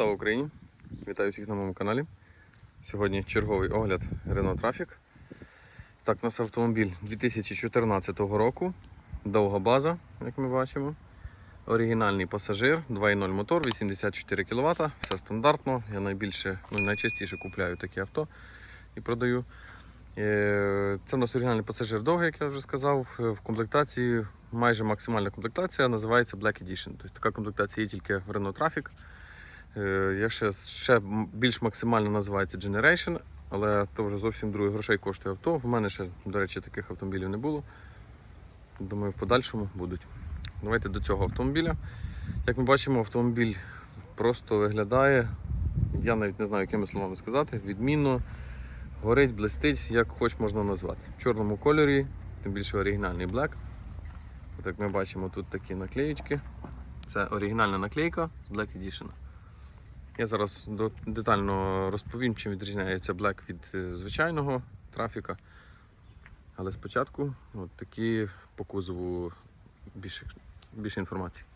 Слава Україні! Вітаю всіх на моєму каналі. Сьогодні черговий огляд Renault Traffic. Так, у нас автомобіль 2014 року. Довга база, як ми бачимо. Оригінальний пасажир, 2.0 мотор, 84 кВт, все стандартно. Я найбільше, ну, найчастіше купляю такі авто і продаю. Е, Це у нас оригінальний пасажир довгий, як я вже сказав. Е, В комплектації майже максимальна комплектація називається Black Edition. Тобто така комплектація є тільки в Renault Traffic. Е, Є ще, більш максимально називається Generation, але то вже зовсім друге грошей коштує авто. В мене ще, до речі, таких автомобілів не було. Думаю, в подальшому будуть. Давайте до цього автомобіля. Як ми бачимо, автомобіль просто виглядає, я навіть не знаю, якими словами сказати, відмінно, горить, блистить, як хоч можна назвати. В чорному кольорі, тим більше оригінальний Black. От як ми бачимо, тут такі наклеєчки. Це оригінальна наклейка з Black Edition. Я зараз детально розповім, чим відрізняється Black від е, звичайного трафіка. Але спочатку от такі по кузову більше, більше інформації.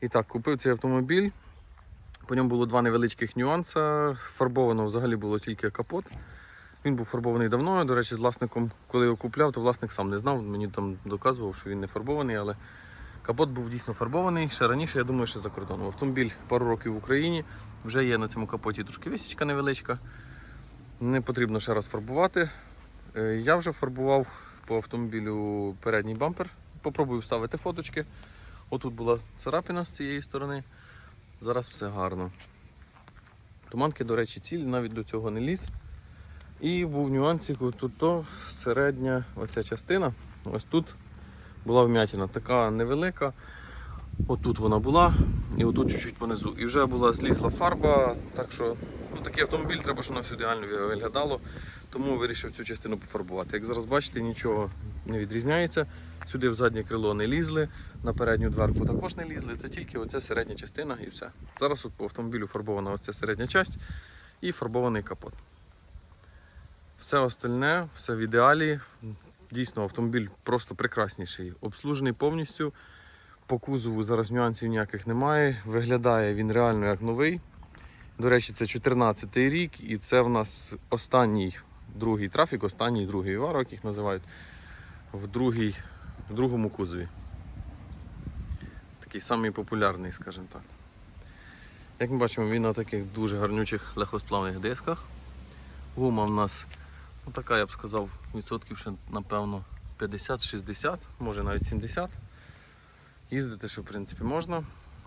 І так, купив цей автомобіль. По ньому було два невеличких нюанси. Фарбовано взагалі було тільки капот. Він був фарбований давно. До речі, з власником, коли його купляв, то власник сам не знав. Мені там доказував, що він не фарбований, але капот був дійсно фарбований. Ще раніше, я думаю, що за кордоном. Автомобіль пару років в Україні. Вже є на цьому капоті трошки висічка невеличка. Не потрібно ще раз фарбувати. Е, Я вже фарбував по автомобілю передній бампер. Попробую вставити фоточки. Отут була царапина з цієї сторони. Зараз все гарно. Туманки, до речі, цілі, навіть до цього не ліз. І був нюансик, тут то середня оця частина. Ось тут була вмятина, така невелика. Отут вона була, і отут чуть-чуть понизу. І вже була злізла фарба, так що ну, такий автомобіль треба, щоб воно все ідеально виглядало. Тому вирішив цю частину пофарбувати. Як зараз бачите, нічого не відрізняється. Сюди в заднє крило не лізли, на передню дверку також не лізли. Це тільки оця середня частина і все. Зараз от по автомобілю фарбована оця середня часть і фарбований капот. Все остальне, все в ідеалі. Дійсно, автомобіль просто прекрасніший. Обслужений повністю. По кузову зараз нюансів ніяких немає. Виглядає він реально як новий. До речі, це 14 рік, і це в нас останній другий трафік, останній другий варок, їх називають, в, другій, в другому кузові. Такий самий популярний, скажімо так. Як ми бачимо, він на таких дуже гарнючих легкосплавних дисках. Гума в нас ну, така, я б сказав, відсотків ще, напевно, 50-60, може навіть 70. Їздити ще в принципі можна,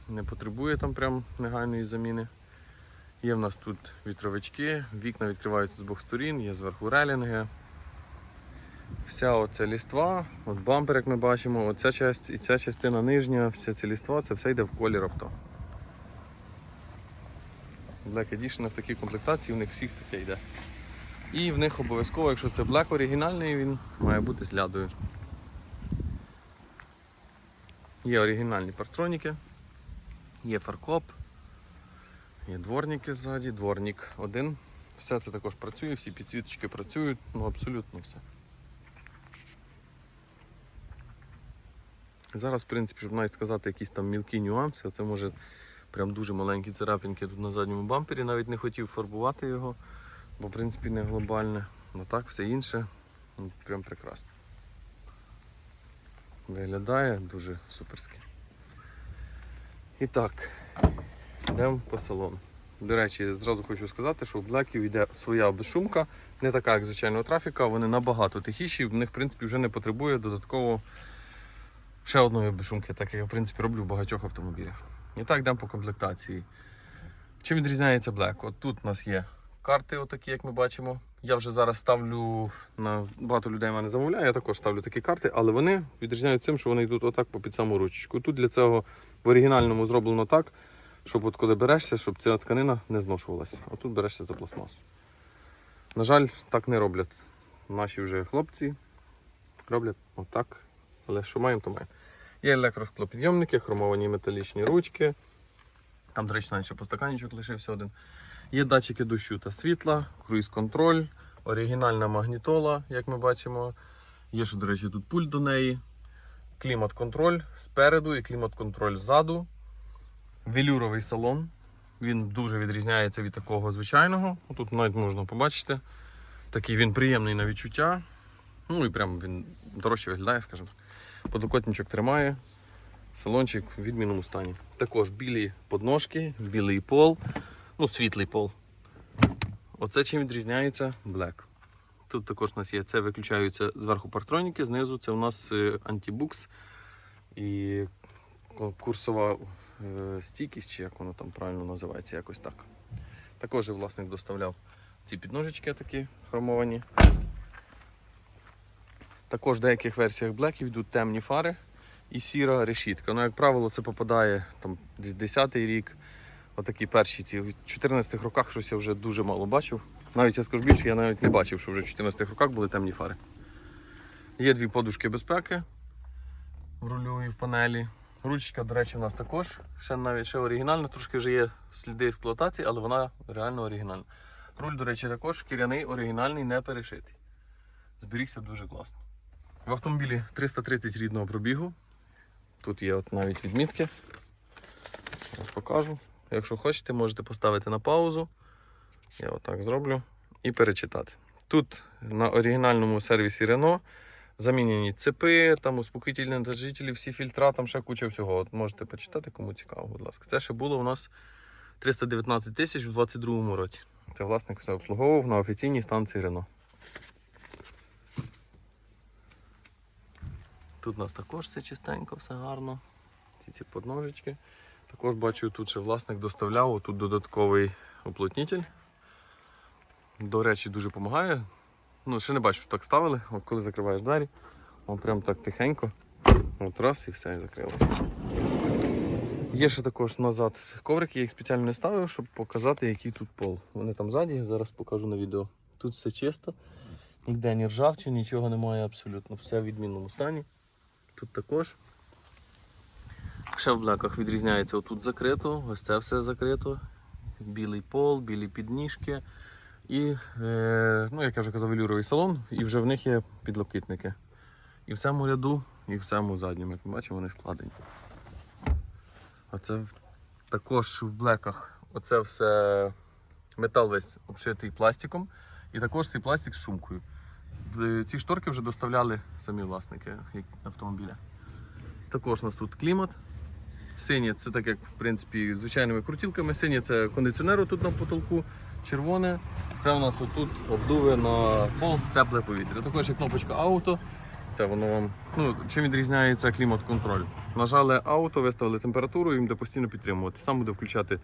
не потребує там прям негайної заміни. Є в нас тут вітровички, вікна відкриваються з двох сторін, є зверху релінги. Вся оця ліства, от бампер, як ми бачимо, оця часть і ця частина нижня, вся ця ліства, це все йде в колір авто. Black Edition в такій комплектації, в них всіх таке йде. І в них обов'язково, якщо це Black оригінальний, він має бути з лядою. Є оригінальні парктроніки, є фаркоп, є дворники ззаді, дворник один. Все це також працює, всі підсвіточки працюють, ну абсолютно все. Зараз, в принципі, щоб навіть сказати якісь там мілкі нюанси, це може прям дуже маленькі царапинки тут на задньому бампері, навіть не хотів фарбувати його, бо в принципі не глобальне. Ну так, все інше ну, прям прекрасно. Виглядає дуже суперськи. І так, йдемо по салону. До речі, зразу хочу сказати, що у Блеків йде своя безшумка, не така, як звичайного трафіка, вони набагато тихіші, в них в принципі вже не потребує додатково ще одної безшумки, так як я в принципі роблю в багатьох автомобілях. І так йдемо по комплектації. Чим відрізняється Black? От тут у нас є карти, отакі, як ми бачимо. Я вже зараз ставлю на багато людей мене замовляє, я також ставлю такі карти, але вони відрізняються тим, що вони йдуть отак по під саму ручечку. Тут для цього в оригінальному зроблено так, щоб от коли берешся, щоб ця тканина не зношувалася. Отут берешся за пластмасу. На жаль, так не роблять наші вже хлопці. Роблять отак. Але що маємо, то маємо. Є електросклопідйомники, хромовані металічні ручки. Там, до речі, навіть ще постаканчик лишився один. Є датчики дощу та світла, круїз-контроль, оригінальна магнітола, як ми бачимо. Є ще, до речі, тут пульт до неї. Клімат-контроль спереду і клімат-контроль ззаду. Велюровий салон. Він дуже відрізняється від такого звичайного. Тут навіть можна побачити. Такий він приємний на відчуття. Ну і прям він дорожче виглядає, скажімо. так. Подлокотничок тримає. Салончик в відмінному стані. Також білі подножки, білий пол, ну світлий пол. Оце чим відрізняється Black. Тут також у нас є це виключаються зверху партроніки, знизу це у нас е, антибукс і курсова е, стійкість, чи як воно там правильно називається, якось так. Також власник доставляв ці підножечки такі хромовані. Також в деяких версіях Black йдуть темні фари і сіра решітка. Ну, як правило, це попадає там десь 10 рік. Отакі перші ці. В 14 роках щось я вже дуже мало бачив. Навіть я скажу більше, я навіть не бачив, що вже в 14 роках були темні фари. Є дві подушки безпеки в рулю і в панелі. Ручка, до речі, у нас також. Ще навіть ще оригінальна, трошки вже є сліди експлуатації, але вона реально оригінальна. Руль, до речі, також шкіряний, оригінальний, не перешитий. Зберігся дуже класно. В автомобілі 330 рідного пробігу. Тут є от навіть відмітки. Зараз покажу. Якщо хочете, можете поставити на паузу. Я отак зроблю і перечитати. Тут на оригінальному сервісі Renault замінені цепи, там успокоїтельні натяжителі, всі фільтра, там ще куча всього. От можете почитати, кому цікаво, будь ласка. Це ще було у нас 319 тисяч у 2022 році. Це власник все обслуговував на офіційній станції Renault. Тут у нас також все чистенько, все гарно. Ці ці подножечки. Також бачу, тут ще власник доставляв тут додатковий уплотнитель. До речі, дуже допомагає. Ну, ще не бачу, так ставили. От коли закриваєш двері, он прям так тихенько. От раз і все, і закрилося. Є ще також назад коврики, я їх спеціально не ставив, щоб показати, який тут пол. Вони там ззаді, зараз покажу на відео. Тут все чисто, ніде ні ржавчини, нічого немає абсолютно. Все в відмінному стані. Тут також. Ще в блеках відрізняється отут закрито, ось це все закрито. Білий пол, білі підніжки. І, е, ну, як я вже казав, велюровий салон, і вже в них є підлокітники. І в цьому ряду, і в цьому задньому, як ми бачимо, вони складені. Оце також в блеках оце все метал весь обшитий пластиком. І також цей пластик з шумкою. Ці шторки вже доставляли самі власники автомобіля. Також у нас тут клімат. Синє це так як в принципі звичайними крутілками. Синє це кондиціонер тут на потолку. Червоне це у нас отут обдуви на пол тепле повітря. Також є кнопочка ауто. Це воно вам. Ну, чим відрізняється клімат-контроль. Нажали ауто, виставили температуру, і їм буде постійно підтримувати. Сам буде включати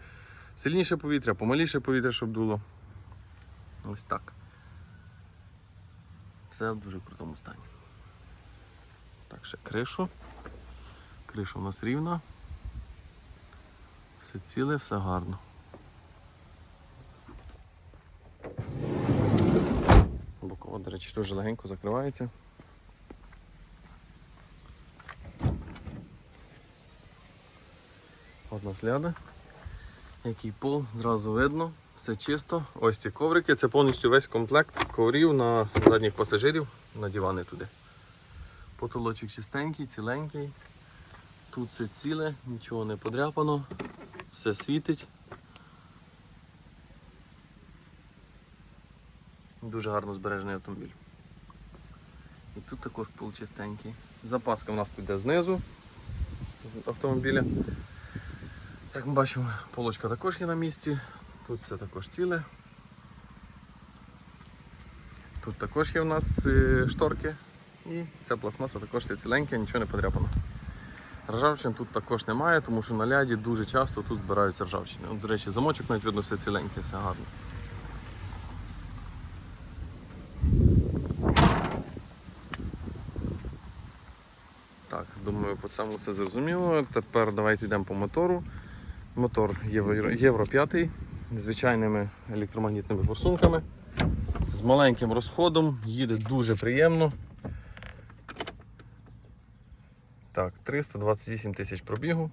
сильніше повітря, помаліше повітря, щоб дуло. Ось так. Все в дуже крутому стані. Так, ще кришу. Криша у нас рівна. Все ціле, все гарно. Бокова, до речі, теж легенько закривається. Одна сляда. Який пол, зразу видно, все чисто. Ось ці коврики, це повністю весь комплект коврів на задніх пасажирів на дивани туди. Потолочок чистенький, ціленький. Тут все ціле, нічого не подряпано, все світить. Дуже гарно збережений автомобіль. І тут також пол чистенький. Запаска в нас піде знизу автомобіля. Як ми бачимо, полочка також є на місці. Тут все також ціле. Тут також є у нас е, шторки. І ця пластмаса також все ціленьке, нічого не подряпано. Ржавчин тут також немає, тому що на ляді дуже часто тут збираються ржавчини. От, до речі, замочок навіть видно все ціленьке, все гарно. Так, думаю, по цьому все зрозуміло. Тепер давайте йдемо по мотору. Мотор Євро, Євро 5 з звичайними електромагнітними форсунками. З маленьким розходом, їде дуже приємно. Так, 328 тисяч пробігу.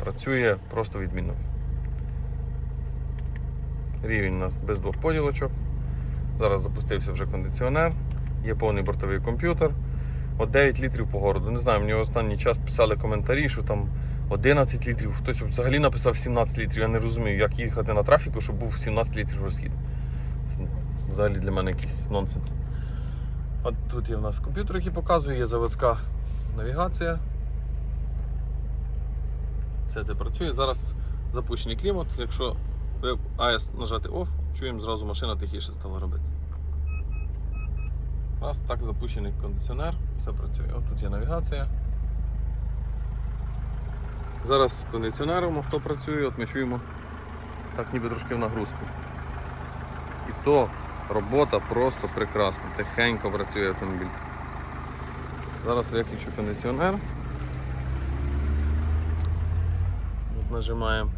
Працює просто відмінно. Рівень у нас без двох поділочок. Зараз запустився вже кондиціонер, є повний бортовий комп'ютер. От 9 літрів по городу. Не знаю, мені останній час писали коментарі, що там 11 літрів. Хтось взагалі написав 17 літрів. Я не розумію, як їхати на трафіку, щоб був 17 літрів розхід. Це взагалі для мене якийсь нонсенс. От тут є в нас комп'ютер, який показує, є заводська навігація. Все це працює. Зараз запущений клімат. Якщо АЕС нажати OFF, чуємо зразу машина тихіше стала робити. Раз так запущений кондиціонер, все працює. От тут є навігація. Зараз з кондиціонером авто працює, от ми чуємо так ніби трошки в нагрузку. І то робота просто прекрасна, тихенько працює автомобіль. Зараз виключу кондиціонер. От нажимаємо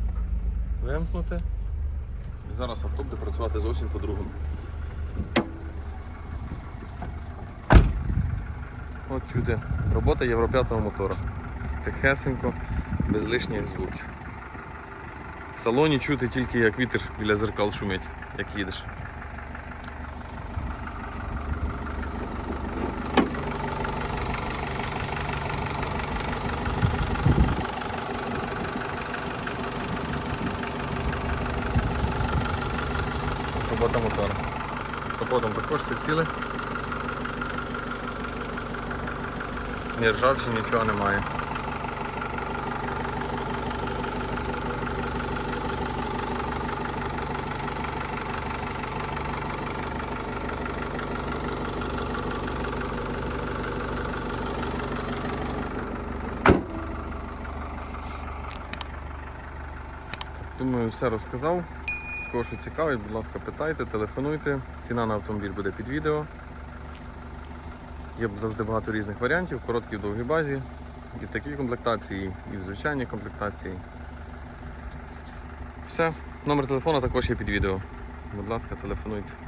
вимкнути. І зараз авто буде працювати зовсім по-другому. От чути, робота Євро 5 мотора. Тихесенько, без лишніх звуків. В салоні чути тільки як вітер біля зеркал шумить, як їдеш. Робота мотора. Капотом також все ціле. Ні ржавчини, нічого немає. Думаю, все розказав. Кого що цікавить, будь ласка, питайте, телефонуйте. Ціна на автомобіль буде під відео. Є завжди багато різних варіантів, короткі в довгій базі, і в такій комплектації, і в звичайній комплектації. Все, номер телефону також є під відео. Будь ласка, телефонуйте.